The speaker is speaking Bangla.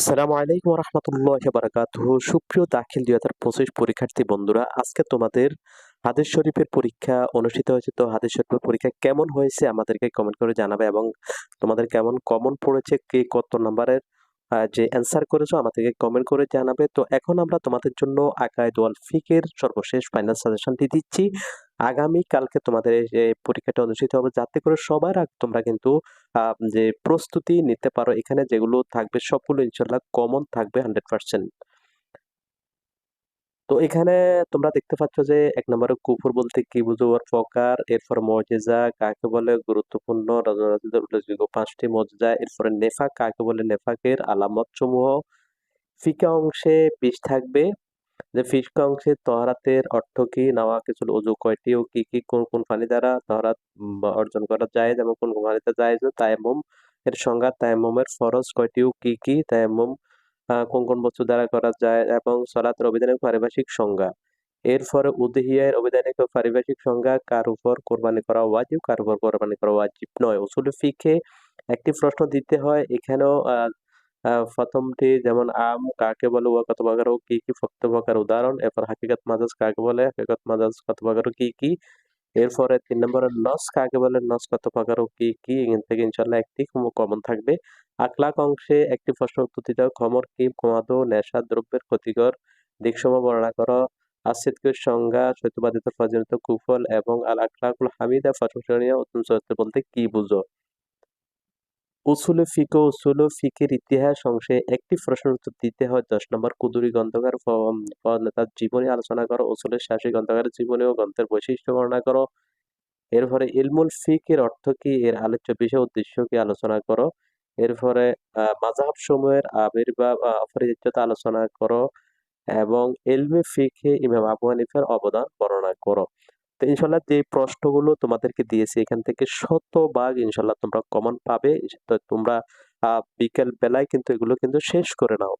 আসসালামু আলাইকুম রহমতুল্লাহ বারাকাতুহ সুপ্রিয় দাখিল দুই হাজার পঁচিশ পরীক্ষার্থী বন্ধুরা, আজকে তোমাদের হাদিস শরীফের পরীক্ষা অনুষ্ঠিত হয়েছে। তো হাদিস শরীফের পরীক্ষা কেমন হয়েছে আমাদেরকে কমেন্ট করে জানাবে এবং তোমাদের কেমন কমন পড়েছে, কে কত নাম্বারের যে অ্যান্সার করেছ আমাদেরকে কমেন্ট করে জানাবে। তো এখন আমরা তোমাদের জন্য আকায় দোয়াল ফিকের সর্বশেষ ফাইনাল সাজেশনটি দিচ্ছি। আগামী কালকে তোমাদের যে পরীক্ষাটা অনুষ্ঠিত হবে। যাতে করে সবার আগে, তোমরা কিন্তু যে প্রস্তুতি নিতে পারো, এখানে যেগুলো থাকবে সবগুলো ইনশাল্লাহ কমন থাকবে হান্ড্রেড পার্সেন্ট তো এখানে তোমরা দেখতে পাচ্ছ যে এক নম্বরে কুফর বলতে কি বুঝো? ওর প্রকার, এরপর মজেজা কাকে বলে? গুরুত্বপূর্ণ রাজনৈতিক উল্লেখযোগ্য পাঁচটি মজেজা এরপরে নেফাক, কাকে বলে? নেফাকের আলামত সমূহ ফিকা অংশে বিষ থাকবে। যে ফিকা অংশে তহরাতের অর্থ কি নেওয়া কিছু অজু কয়টি ও কি কি কোন কোন পানি দ্বারা তহরাত অর্জন করা যায় এবং কোন কোন পানিতে যায় তায়াম্মুম এর সংজ্ঞা তায়াম্মুমের ফরজ কয়টি ও কি কি? তায়াম্মুম আহ, কোন কোন বস্তু দ্বারা করা যায় এবং সলাতের অভিধানিক পারিভাষিক সংজ্ঞা। এরপরে উদহিয়ার অভিধানিক ও পারিভাষিক সংজ্ঞা কার উপর কোরবানি করা ওয়াজিব কার উপর কোরবানি করা ওয়াজিব নয়। উসুল ফিকে একটি প্রশ্ন দিতে হয় এখানেও প্রথমটি যেমন আম কাকে বলে ওয়া কত ও কি কি প্রকার উদাহরণ। এরপর হাকিকাত মাজাজ কাকে বলে, হাকিকাত মাজাজ কত প্রকার ও কি কি। এরপরে তিন নম্বরে নস কাকে বলে, নস কত প্রকার ও কি কি। এখান থেকে ইনশাল্লাহ একটি কমন থাকবে। আখলাক অংশে একটি প্রশ্ন উত্তর দিতে হবে, খমর কি কমাদো, নেশা, দ্রব্যের ক্ষতিকর দিকসমূহ বর্ণনা করো। আসিদকের সংজ্ঞা, সত্যবাদিত ফজিলত কুফল এবং আল আখলাকুল হামিদা চরিত্র বলতে কি বুঝো? উসুলে ফিক, উসুল ফিকের ইতিহাস অংশে একটি প্রশ্নের উত্তর দিতে হয়। দশ নম্বর, কুদুরি গ্রন্থকার তার জীবনী আলোচনা করো, উসুলের শাসী গ্রন্থকারের জীবনী ও গ্রন্থের বৈশিষ্ট্য বর্ণনা করো। এরপরে ইলমুল ফিকের অর্থ কি? এর আলোচ্য বিষয় উদ্দেশ্য কি? আলোচনা করো। এরপরে আহ মাযহাব সমূহের আবির্ভাব অপরিহার্যতা আলোচনা করো এবং এলমে ফিকে ইমাম আবু হানিফার অবদান বর্ণনা করো। তো ইনশাল্লাহ যে প্রশ্নগুলো তোমাদেরকে দিয়েছি, এখান থেকে শতভাগ ইনশাল্লাহ তোমরা কমন পাবে। তো তোমরা বিকেল বেলায় কিন্তু এগুলো কিন্তু শেষ করে নাও।